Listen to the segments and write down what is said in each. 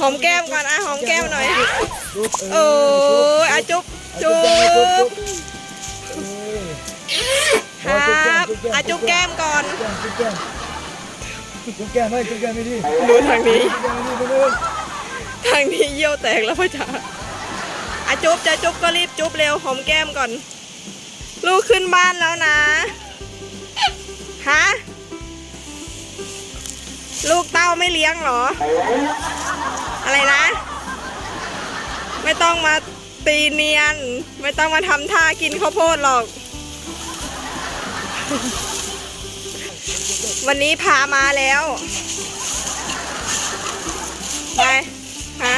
หอมแก้มก่อนอะหอมแก้มหน่อยโอ้ยอะจุ๊บจุ๊บครับอะจุ๊บแก้มก่อนจุ๊บแก้มจุ๊บแก้มไม่จุ๊บแก้มไม่ดีดูทางนี้ทางนี้เยี่ยวแตกแล้วพ่อจ๋าอะจุ๊บจะจุ๊บก็รีบจุ๊บเร็วหอมแก้มก่อน ลูกขึ้นบ้านแล้วนะฮะ ลูกเต้าไม่เลี้ยงเหรอ อะไรนะ ไม่ต้องมาตีเนียน ไม่ต้องมาทำท่ากินข้าวโพดหรอก วันนี้พามาแล้วไปฮะ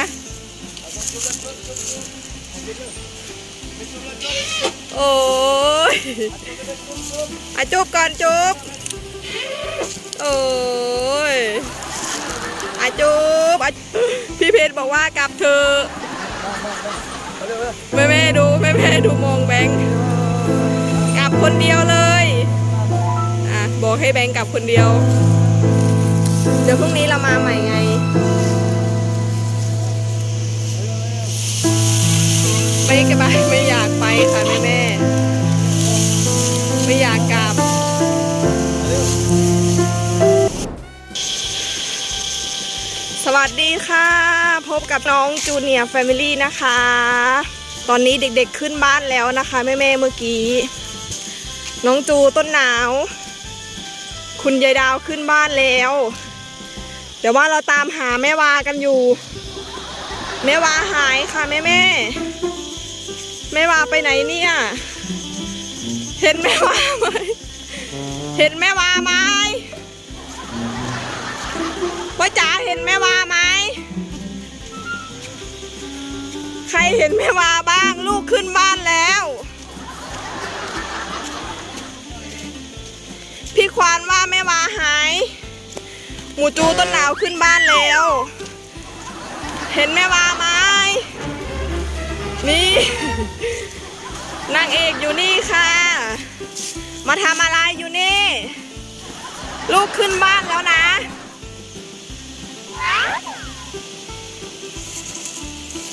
โอ้ยอะจุบก่อนจุบโอ้ย อะจุบอะพี่เพชรบอกว่ากลับเธอไปเลยแม่แม่ดูแม่แม่ดูมองแบงค์กลับคนเดียวเลยอะบอกให้แบงค์กลับคนเดียว เดี๋ยวพรุ่งนี้เรามาใหม่ไง ไม่กระบายไม่อยากไปค่ะแม่แม่ วัสดีค่ะ พบกับน้องจูเนียร์แฟมิลี่นะคะ ตอนนี้เด็กๆขึ้นบ้านแล้วนะคะแม่ๆเมื่อกี้ น้องจูต้นหนาว คุณยายดาวขึ้นบ้านแล้วแต่ว่าเราตามหาแม่วากันอยู่ แม่วาหายค่ะแม่แม่แม่วาไปไหนเนี่ย เห็นแม่วาไหมเห็นแม่วาไหมพ่อจ๋าเห็นแม่วา รเห็นแม่วาบ้าง ลูกขึ้นบ้านแล้ว พี่ควานว่าแม่วาหาย หมูจูต้นหนาวขึ้นบ้านแล้ว เห็นแม่วาไหมนี่นางเอกอยู่นี่ค่ะ มาทำอะไรอยู่นี่ ลูกขึ้นบ้านแล้วนะ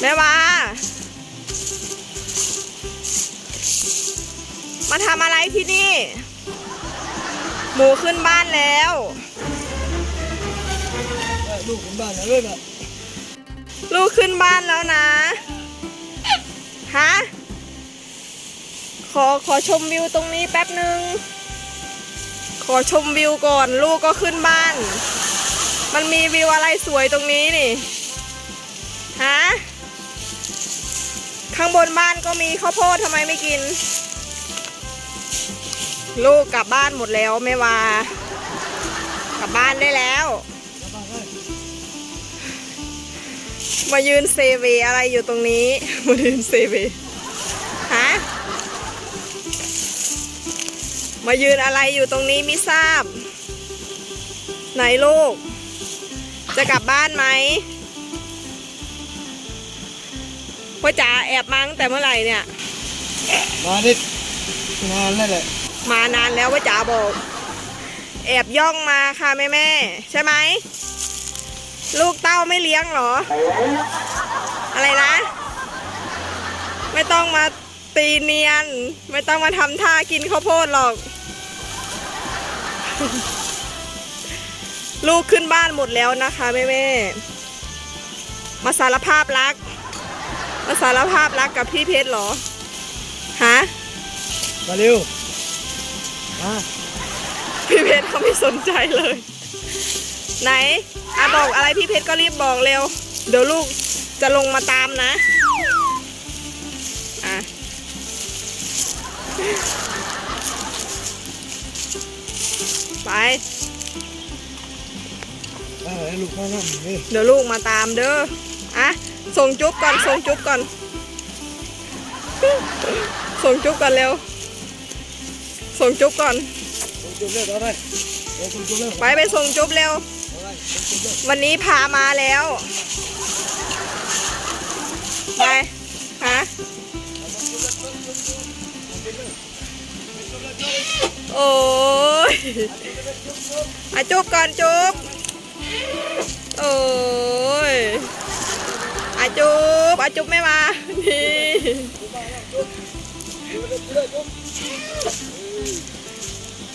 แม่วา มาทำอะไรที่นี่ หมูขึ้นบ้านแล้วลูกผมบ้านนะเลยอะลูกขึ้นบ้านแล้วนะ ฮะ ขอขอชมวิวตรงนี้แป๊บหนึ่งขอชมวิวก่อน ลูกก็ขึ้นบ้าน มันมีวิวอะไรสวยตรงนี้นี่ ฮะ ข้างบนบ้านก็มีข้าวโพดทำไมไม่กิน ลูกกลับบ้านหมดแล้วไม่ว่ากลับบ้านได้แล้ว มายืนเซเวอะไรอยู่ตรงนี้ มายืนเซเวฮะมายืนอะไรอยู่ตรงนี้ไม่ทราบ ไหนลูก จะกลับบ้านไหมพ่อจ๋าแอบมาตั้งแต่เมื่อไหร่เนี่ย มานิดงานนั่นแหละ มานานแล้วพ่อจ๋าบอก แอบย่องมาค่ะแม่แม่ใช่ไหม ลูกเต้าไม่เลี้ยงหรอ อะไรนะ ไม่ต้องมาตีเนียน ไม่ต้องมาทำท่ากินข้าวโพดหรอก ลูกขึ้นบ้านหมดแล้วนะคะแม่แม่มาสารภาพรัก มาสารภาพรักกับพี่เพชรหรอ ฮะ มาเร็ว พี่เพชรเขาไม่สนใจเลย ไหนอาบอกอะไรพี่เพชรก็รีบบอกเร็ว เดี๋ยวลูกจะลงมาตามนะอะไปเออลูกมานั่งนี่เดี๋ยวลูกมาตามเด้ออะส่งจุ๊บก่อนส่งจุ๊บก่อน ส่งจุ๊บก่อนเร็ว ส่งจุ๊บก่อน จุ๊บเร็วเอาไปเอาจุ๊บเร็วไปไปส่งจุ๊บเร็วเอาไปจุ๊บเร็ว วันนี้พามาแล้ว ไปฮะโอ้ยอะจุบก่อนจุบโอ้ยจุบอาจุบไม่มานี่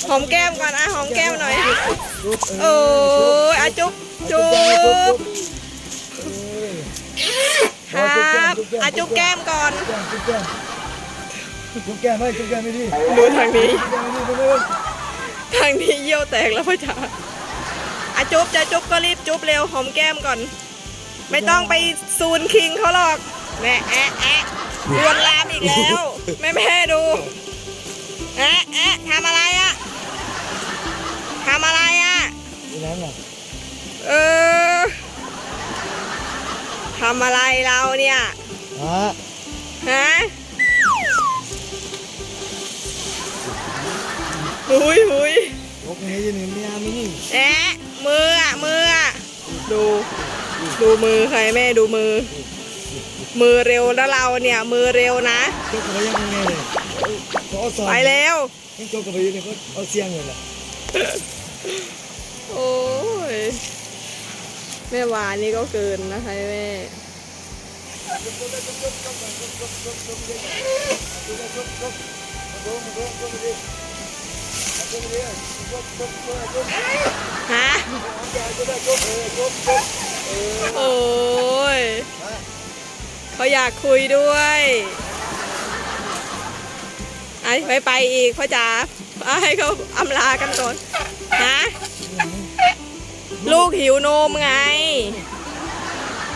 หอมแก้มก่อนอะหอมแก้มหน่อยจุ๊บเอโอ้อยอาจุบจุบครับอาจุบแก้มก่อนจุ๊บแก้มจุ๊บแก้มไม่จุ๊บแก้มไม่ดีดูทางนี้จุ๊บแก้มไม่ดีไปเลยทางนี้เยี่ยวแตกแล้วพ่อจ๋าอาจุบจะจุบก็รีบจุบเร็วหอมแก้มก่อน ไม่ต้องไปซูนคิงเขาหรอกแม่แอะแอะลวนลามอีกแล้วแม่แม่ดู แอะแอะทำอะไรอะทำอะไรอะนี่นั่นน่ะเออทำอะไรเราเนี่ยฮะฮะหุยหุยโอเคยืนหนึ่งไม่อาไม่นี่แอะมืออะมืออะดู ดูมือใครแม่ดูมือ มือเร็วนะเราเนี่ย มือเร็วนะจกกับไปยังไง สอนไปแล้วจกกับไปยังไงเขาเอาเสียงเลยแหละโอ้ยแม่หวานนี่ก็เกินนะคะแม่ฮะโอ้ยเขาอยากคุยด้วย ไอ้ไปไปอีกพ่อจ๋าให้เขาอำลากันก่อนฮะลูกหิวนมไง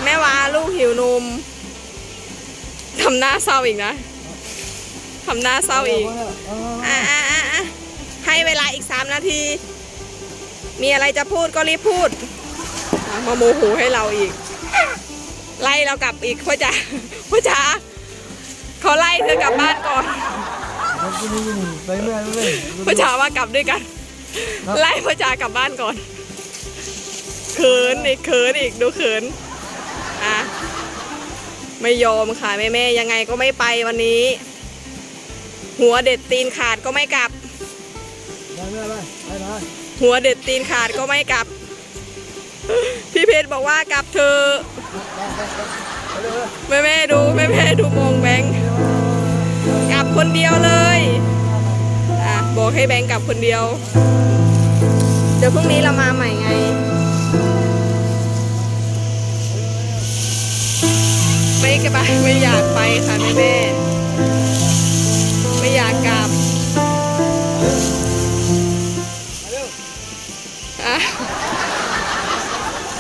แม่วาลูกหิวนมทำหน้าเศร้าอีกนะทำหน้าเศร้าอีกอะอะอะให้เวลาอีกสามนาที มีอะไรจะพูดก็รีบพูด มาโมโหให้เราอีก ไล่เรากลับอีกพ่อจ๋าพ่อจ๋าเขาไล่เธอกลับบ้านก่อน ไปเมื่อยเลยพ่อจ๋าว่ากลับด้วยกัน ไล่พ่อจ๋ากลับบ้านก่อนเขินอีกเขินอีกดูเขินอะไม่ยอมค่ะแม่แม่ยังไงก็ไม่ไปวันนี้ หัวเด็ดตีนขาดก็ไม่กลับไปไปไปไปไปหัวเด็ดตีนขาดก็ไม่กลับ พี่เพชรบอกว่ากลับเธอแม่แม่ดูแม่แม่ดูมองแบงค์ คนเดียวเลยอะบอกให้แบงค์กลับคนเดียว เดี๋ยวพรุ่งนี้เรามาใหม่ไงไม่กลับไม่อยากไปค่ะแม่แม่ไม่อยากกลับ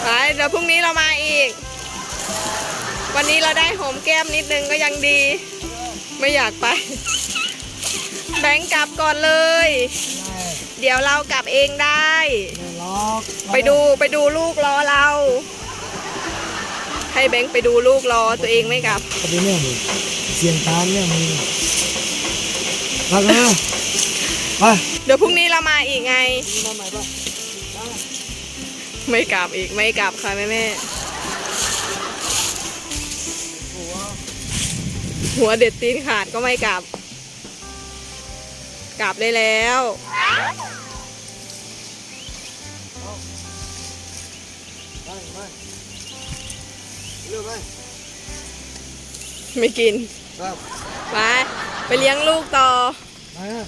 ไปเดี๋ยวพรุ่งนี้เรามาอีก วันนี้เราได้หอมแก้มนิดนึงก็ยังดี ไม่อยากไป แบงค์กลับก่อนเลย เดี๋ยวเรากลับเองได้ไม่ล็อกไปดูไปดูลูกรอเรา ให้แบงค์ไปดูลูกรอตัวเองไม่กลับไปดูเนี่ยมึงเสียงตามเนี่ยมึงไปเลยไปเดี๋ยวพรุ่งนี้เรามาอีกไงมาใหม่ปะไม่กลับอีกไม่กลับค่ะแม่แม่ หัวเด็ดตีนขาดก็ไม่กลับ กลับได้แล้ว ไม่กิน ไป ไปเลี้ยงลูกต่อไปนะ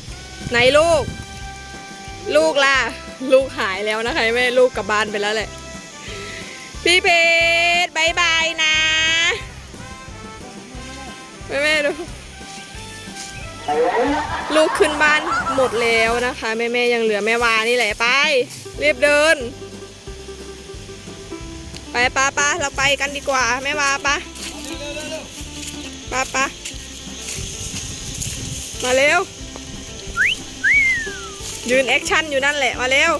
ไหนลูก ลูกล่ะ ลูกหายแล้วนะคะแม่ลูกกลับบ้านไปแล้วแหละพี่เพชรบายบายนะ แม่แม่ดูลูกขึ้นบ้านหมดแล้วนะคะ แม่แม่ยังเหลือแม่วานี่แหละไปรีบเดิน ไปปะปะเราไปกันดีกว่า แม่วาปะปะปะมาเร็ว ยืนแอคชั่นอยู่นั่นแหละ มาเร็ว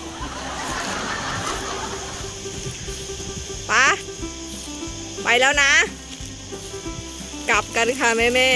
ปะไปแล้วนะ กลับกันค่ะแม่แม่